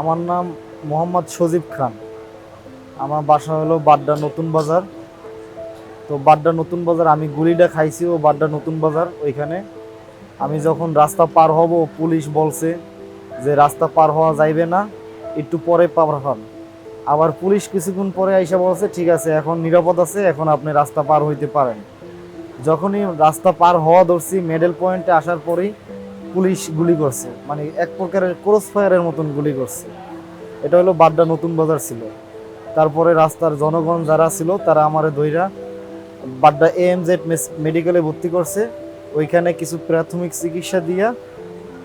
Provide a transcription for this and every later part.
আমার নাম মোহাম্মদ সজীব খান। আমার বাসা হলো বাড্ডা নতুন বাজার। তো বাড্ডা নতুন বাজার, আমি গুলিটা খাইছি ও বাড্ডা নতুন বাজার ওইখানে। আমি যখন রাস্তা পার হব, পুলিশ বলছে যে রাস্তা পার হওয়া যাইবে না, একটু পরে পার হন। আবার পুলিশ কিছুক্ষণ পরে আইসা বলছে, ঠিক আছে, এখন নিরাপদ আছে, এখন আপনি রাস্তা পার হইতে পারেন। যখনই রাস্তা পার হওয়া ধরছি মেডেল পয়েন্টে আসার পরেই পুলিশ গুলি করছে। মানে এক প্রকারের ক্রস ফায়ারের মতন গুলি করছে। এটা হলো বাড্ডা নতুন বাজার ছিল। তারপরে রাস্তার জনগণ যারা ছিল, তারা আমার দইরা বাড্ডা এএমজেড মেডিকেলে ভর্তি করছে। ওইখানে কিছু প্রাথমিক চিকিৎসা দিয়া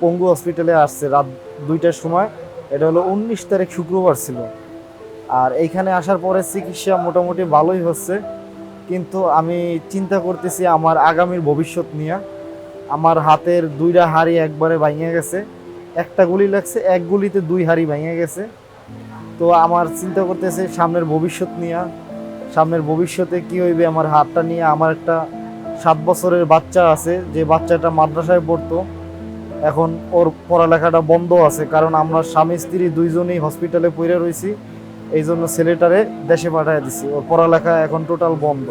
পঙ্গু হসপিটালে আসছে রাত দুইটার সময়। এটা হলো উনিশ তারিখ শুক্রবার ছিল। আর এইখানে আসার পরে চিকিৎসা মোটামুটি ভালোই হচ্ছে। কিন্তু আমি চিন্তা করতেছি আমার আগামীর ভবিষ্যৎ নিয়ে। আমার হাতের দুইটা হাড়ি একবারে ভাঙে গেছে। একটা গুলি লাগছে, এক গুলিতে দুই হাড়ি ভেঙে গেছে। তো আমার চিন্তা করতেছে, সামনের ভবিষ্যৎ নিয়ে। সামনের ভবিষ্যতে কি হইবে, আমার হাতটা নিয়ে আমার একটা সাত বছরের বাচ্চা আছে, যে বাচ্চাটা মাদ্রাসায় পড়তো। এখন ওর পড়ালেখাটা বন্ধ আছে, কারণ আমরা স্বামী, স্ত্রী দুইজনেই হসপিটালে পড়ে রয়েছি এই জন্য ছেলেটারে দেশে পাঠিয়ে দিছি। ওর পড়ালেখা এখন টোটাল বন্ধ।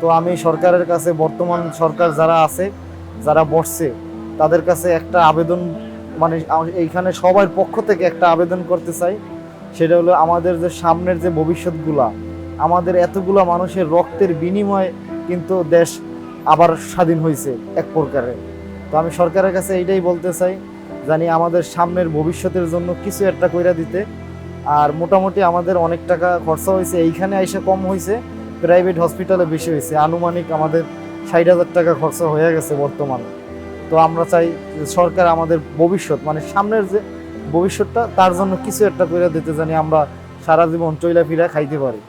তো আমি সরকারের কাছে, বর্তমান সরকার যারা আছে যারা বসছে তাদের কাছে একটা আবেদন মানে এইখানে সবার পক্ষ থেকে একটা আবেদন করতে চাই। সেটা হলো আমাদের যে সামনের যে ভবিষ্যৎগুলা, আমাদের এতগুলা মানুষের রক্তের বিনিময়ে কিন্তু দেশ আবার স্বাধীন হয়েছে এক প্রকারে। তো আমি সরকারের কাছে এইটাই বলতে চাই, জানি আমাদের সামনের ভবিষ্যতের জন্য কিছু একটা কইরা দিতে। আর মোটামুটি আমাদের অনেক টাকা খরচা হয়েছে এইখানে এসে কম হয়েছে প্রাইভেট হসপিটালে বেশি হয়েছে আনুমানিক আমাদের ষাট হাজার টাকা খরচা হয়ে গেছে বর্তমানে। তো আমরা চাই সরকার আমাদের ভবিষ্যৎ মানে সামনের যে ভবিষ্যৎটা, তার জন্য কিছু একটা করে দিতে জানি আমরা সারা জীবন চইলা ফিরা খাইতে পারি।